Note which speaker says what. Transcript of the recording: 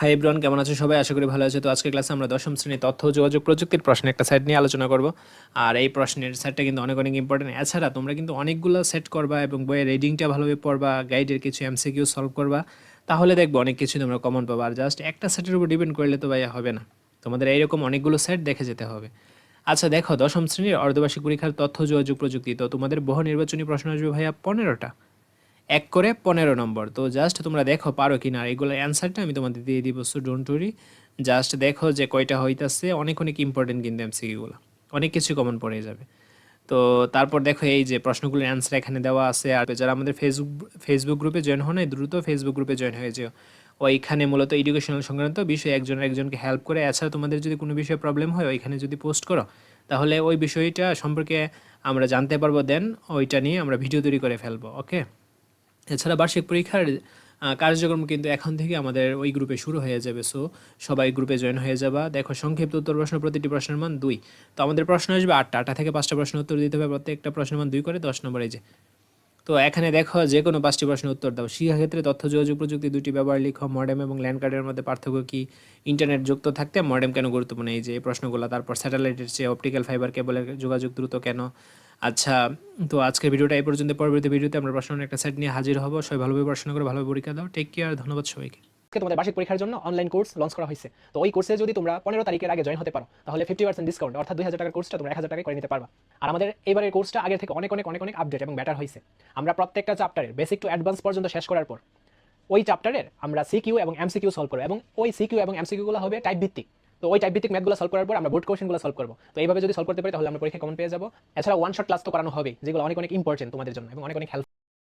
Speaker 1: Hi everyone কেমন আছো সবাই? আশা করি ভালো আছে। তো আজকের ক্লাসে আমরা দশম শ্রেণি তথ্য যোগাযোগ প্রযুক্তির প্রশ্নের একটা সেট নিয়ে আলোচনা করব। আর এই প্রশ্নের সেটটা কিন্তু অনেক অনেক ইম্পর্টেন্ট এছাড়া তোমরা কিন্তু অনেকগুলো সেট করবা এবং বইয়ের রিডিংটা ভালোভাবে পড়বা গাইডের কিছু এমসিকিউ সলভ করবা। তাহলে দেখব অনেক কিছু তোমরা কমন পাবা। আর জাস্ট একটা সেটের উপর ডিপেন্ড করলে তো ভাইয়া হবে না। তোমাদের এইরকম অনেকগুলো সেট দেখে যেতে হবে। আচ্ছা দেখো, দশম শ্রেণির অর্ধবার্ষিক পরীক্ষার তথ্য যোগাযোগ প্রযুক্তি। তো তোমাদের বহু নির্বাচনী প্রশ্ন আসবে ভাইয়া পনেরোটা। এক করে পনেরো নম্বর। তো জাস্ট তোমরা দেখো পারো কি না এগুলোর অ্যান্সারটা আমি তোমাদের দিয়ে দিব সো ডোন্ট ওরি জাস্ট দেখো যে কয়টা হইতাছে, অনেক অনেক ইম্পর্টেন্ট কিন্তু এমসিকিউগুলো অনেক কিছু কমন পড়ে যাবে। তো তারপর দেখো এই যে প্রশ্নগুলোর অ্যান্সার এখানে দেওয়া আছে, আর যারা আমাদের ফেসবুক ফেসবুক গ্রুপে জয়েন হন দ্রুত ফেসবুক গ্রুপে জয়েন হয়ে যেও। ওইখানে মূলত এডুকেশনাল সংক্রান্ত বিষয়ে একজন একজনকে হেল্প করে এছাড়া তোমাদের যদি কোনো বিষয়ে প্রবলেম হয়, ওইখানে যদি পোস্ট করো, তাহলে ওই বিষয়টা সম্পর্কে আমরা জানতে পারব দেন ওইটা নিয়ে আমরা ভিডিও তৈরি করে ফেলব ওকে এছাড়া বার্ষিক পরীক্ষার কার্যক্রম কিন্তু এখন থেকে আমাদের ওই গ্রুপে শুরু হয়ে যাবে। সো সবাই গ্রুপে জয়েন হয়ে যাবা। দেখো, সংক্ষিপ্ত উত্তর প্রশ্ন, প্রতিটি প্রশ্নের মান দুই। তো আমাদের প্রশ্ন আসবে আটটা। আটটা থেকে পাঁচটা প্রশ্ন উত্তর দিতে হবে। প্রত্যেকটা প্রশ্নের মান দুই করে দশ নম্বরে যে। তো এখানে দেখো যে কোনো পাঁচটি প্রশ্নের উত্তর দাও। শিক্ষাক্ষেত্রে তথ্য, যোগাযোগ, প্রযুক্তি দুটি ব্যবহার, লিখো মডেম এবং ল্যান্ড কার্ডের মধ্যে পার্থক্য কি? ইন্টারনেট যুক্ত থাকতে মডেম কেন গুরুত্বপূর্ণ? এই যে প্রশ্নগুলো। তারপর স্যাটেলাইটের চেয়ে অপটিক্যাল ফাইবার কেবলের যোগাযোগ দ্রুত কেন? আচ্ছা তো আজকের ভিডিওটা এই পর্যন্ত। পরবর্তী ভিডিওতে আমরা প্রশ্নের একটা সেট নিয়ে হাজির হব। সবাই ভালোভাবে পড়াশোনা করে ভালোভাবে পরীক্ষা দাও। টেক কেয়ার ধন্যবাদ সবাইকে।
Speaker 2: তোমাদের বার্ষিক পরীক্ষার জন্য অনলাইন কোর্স লঞ্চ করা হয়েছে। তো ওই কোর্সে যদি তোমরা পনেরো তারিখের আগে জয়েন হতে পারো, তাহলে ফিফটি পার্সেন্ট ডিসকাউন্ট অর্থাৎ দুই হাজার টাকার কোর্সটা তোমরা এক হাজার টাকায় করে নিতে পারবা। আর আমাদের এবারের কোর্সটা আগের থেকে অনেক অনেক অনেক অনেক আপডেট এবং বেটার হয়েছে। আমরা প্রত্যেকটা চ্যাপ্টারের বেসিক টু অ্যাডভান্স পর্যন্ত শেষ করার পর, ওই চ্যাপ্টারের আমরা সিকিউ এবং এমসিকিউ সলভ করব এবং ওই সিকিউ এবং এমসিকিউগুলো হবে টাইপ ভিত্তিক তো ওই টাইপ ভিত্তিক ম্যাথগুলো সলভ করার পর আমরা বোর্ড কোশ্চেনগুলো সলভ করব। তো এইভাবে যদি সলভ করতে পারি, তাহলে আমরা পরীক্ষা কমন পেয়ে যাব। এছাড়া ওয়ান শট ক্লাস তো করানো হবে যেগুলো অনেক অনেক ইম্পর্টেন্ট তোমাদের জন্য এবং অনেক অনেক হেল্প